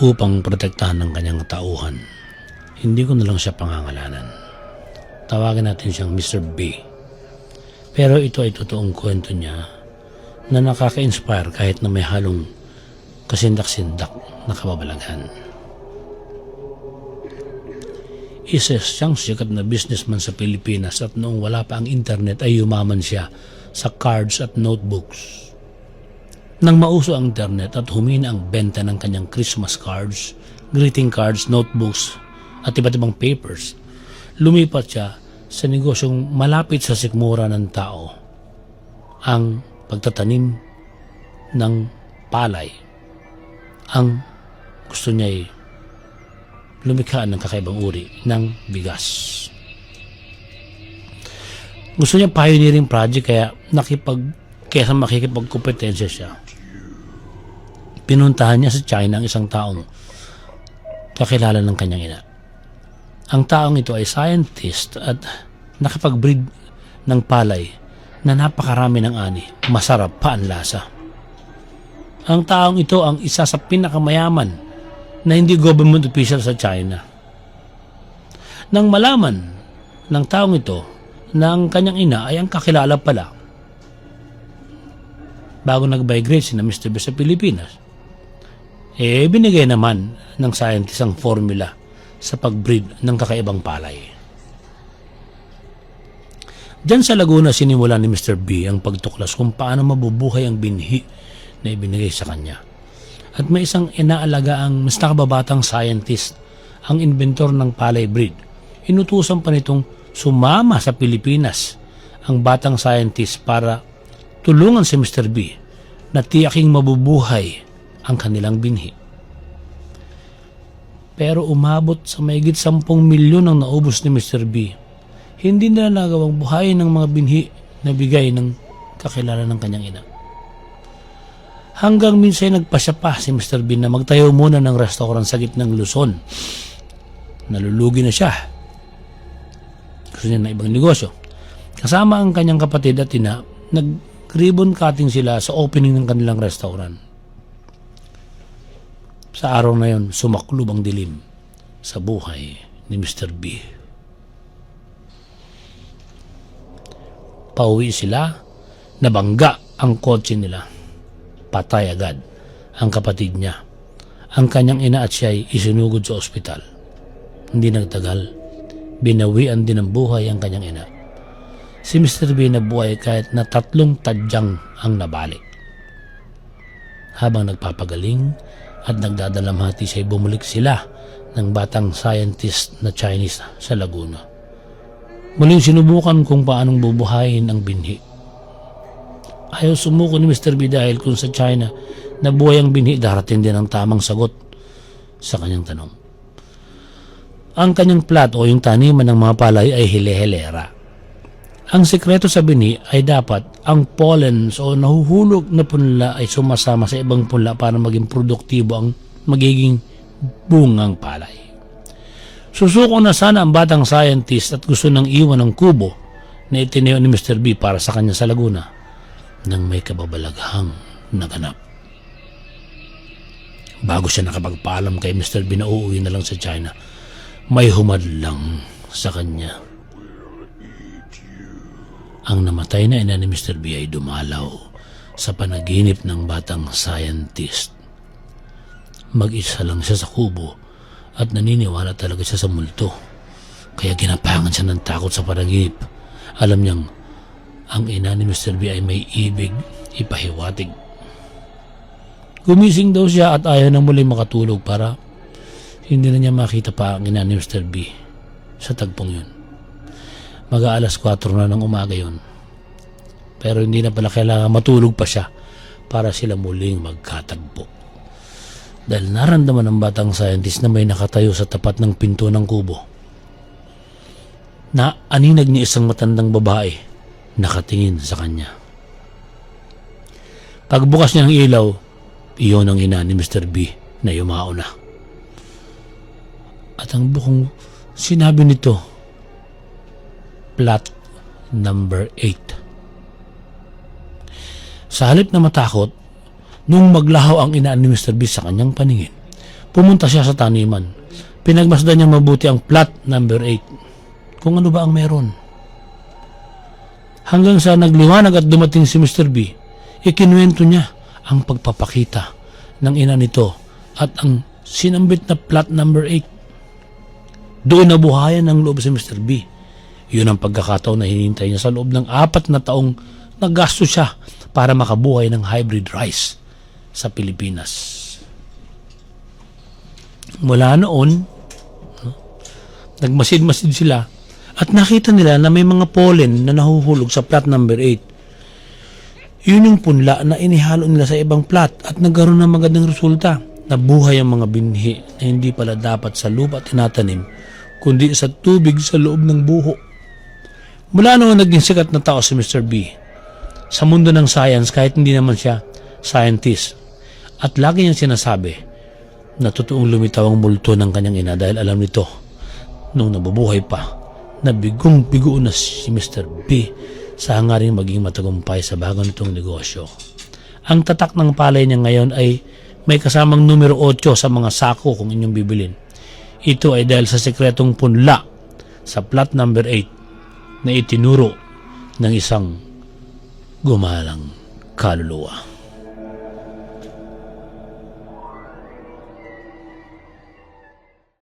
upang protektahan ng kanyang tauhan. Hindi ko na lang siya pangangalanan. Tawagin natin siyang Mr. B. Pero ito ay totoong kwento niya na nakaka-inspire kahit na may halong kasindak-sindak na kababalaghan. Isa siyang sikat na businessman sa Pilipinas at noong wala pa ang internet ay yumaman siya sa cards at notebooks. Nang mauso ang internet at humina ang benta ng kanyang Christmas cards, greeting cards, notebooks at iba't ibang papers, lumipat siya sa negosyong malapit sa sikmura ng tao, ang pagtatanim ng palay. Ang gusto niya ay lumikha ng kakaibang uri ng bigas. Gusto niya pioneering project kaya nakipag kesa makikipagkompetensya siya. Pinuntahan niya sa China ang isang taong kakilala ng kanyang ina. Ang taong ito ay scientist at nakapag-breed ng palay na napakarami ng ani. Masarap pa ang lasa. Ang taong ito ang isa sa pinakamayaman na hindi government official sa China. Nang malaman ng taong ito na ang kanyang ina ay ang kakilala pala bago nag-migrate si na Mr. B sa Pilipinas, eh binigay naman ng scientist ang formula sa pag-breed ng kakaibang palay. Diyan sa Laguna sinimula ni Mr. B ang pagtuklas kung paano mabubuhay ang binhi na ibinigay sa kanya. At may isang inaalaga ang mas nakababatang scientist, ang inventor ng palay breed. Inutusan pa nitong sumama sa Pilipinas ang batang scientist para tulungan si Mr. B na tiyaking mabubuhay ang kanilang binhi. Pero umabot sa mahigit 10 milyon ang naubos ni Mr. B. Hindi nila nagawang buhayin ng mga binhi na bigay ng kakilala ng kanyang ina. Hanggang minsan nagpasya pa si Mr. Bean na magtayo muna ng restaurant sa gitnang Luzon. Nalulugi na siya. Gusto niya na ibang negosyo. Kasama ang kanyang kapatid at ina, nag-ribbon cutting sila sa opening ng kanilang restaurant. Sa araw na yon, sumaklob ang dilim sa buhay ni Mr. B. Pauwi sila, nabangga ang kotse nila patay agad ang kapatid niya. Ang kanyang ina at siya ay isinugod sa ospital. Hindi nagtagal, binawian din ng buhay ang kanyang ina. Si Mr. B nabuhay kahit na tatlong tadyang ang nabalik. Habang nagpapagaling at nagdadalamhati siya bumalik sila ng batang scientist na Chinese sa Laguna. Muling sinubukan kung paanong bubuhayin ang binhi Ayaw sumuko ni Mr. B dahil kung sa China na buhay ang binhi, darating din ang tamang sagot sa kanyang tanong. Ang kanyang plat o yung taniman ng mga palay ay hile-hilera. Ang sekreto sa binhi ay dapat ang pollens o nahuhulog na punla ay sumasama sa ibang punla para maging produktibo ang magiging bungang palay. Susuko na sana ang batang scientist at gusto nang iwan ng kubo na itinayo ni Mr. B para sa kanya sa Laguna nang may kababalaghang naganap. Bago siya nakapagpaalam kay Mr. B na uuwi na lang sa China, may humadlang sa kanya. Ang namatay na ina ni Mr. B ay dumalaw sa panaginip ng batang scientist. Mag-isa lang siya sa kubo at naniniwala talaga siya sa multo. Kaya ginapangan siya ng takot sa panaginip. Alam niyang ang ina ni Mr. B ay may ibig ipahiwatig. Gumising daw siya at ayaw na muli makatulog para hindi na niya makita pa ang ina ni Mr. B sa tagpong yun. Mag-aalas 4 na ng umaga yun. Pero hindi na pala kailangan matulog pa siya para sila muling magkatagpo. Dahil naramdaman ng batang scientist na may nakatayo sa tapat ng pinto ng kubo. Na aninag niya isang matandang babae nakatingin sa kanya. Pagbukas niya ng ilaw, iyon ang ina ni Mr. B na yumao na. At ang bukong sinabi nito, plot number 8. Sa halip na matakot, nung maglahaw ang ina ni Mr. B sa kanyang paningin, Pumunta siya sa taniman. Pinagmasdan niyang mabuti ang plot number 8. Kung ano ba ang meron. Hanggang sa nagliwanag at dumating si Mr. B, ikinuwento niya ang pagpapakita ng ina nito at ang sinambit na plot number 8. Doon nabuhayan ang loob si Mr. B. Yun ang pagkakataon na hinintay niya sa loob ng apat na taong naggasto siya para makabuhay ng hybrid rice sa Pilipinas. Mula noon, no, nagmasid-masid sila at nakita nila na may mga pollen na nahuhulog sa plot number 8. Yun yung punla na inihalo nila sa ibang plot at nagkaroon ng magandang resulta. Nabuhay ang mga binhi na hindi pala dapat sa lupa tinatanim, kundi sa tubig sa loob ng buho. Mula noon naging sikat na tao si Mr. B. Sa mundo ng science kahit hindi naman siya scientist. At lagi niyang sinasabi na totoong lumitaw ang multo ng kanyang ina dahil alam nito nung nabubuhay pa na bigong bigo na si Mr. B sa hangaring maging matagumpay sa bago nitong negosyo. Ang tatak ng palay niya ngayon ay may kasamang numero 8 sa mga sako kung inyong bibilin. Ito ay dahil sa sekretong punla sa plot number 8 na itinuro ng isang gumalang kaluluwa.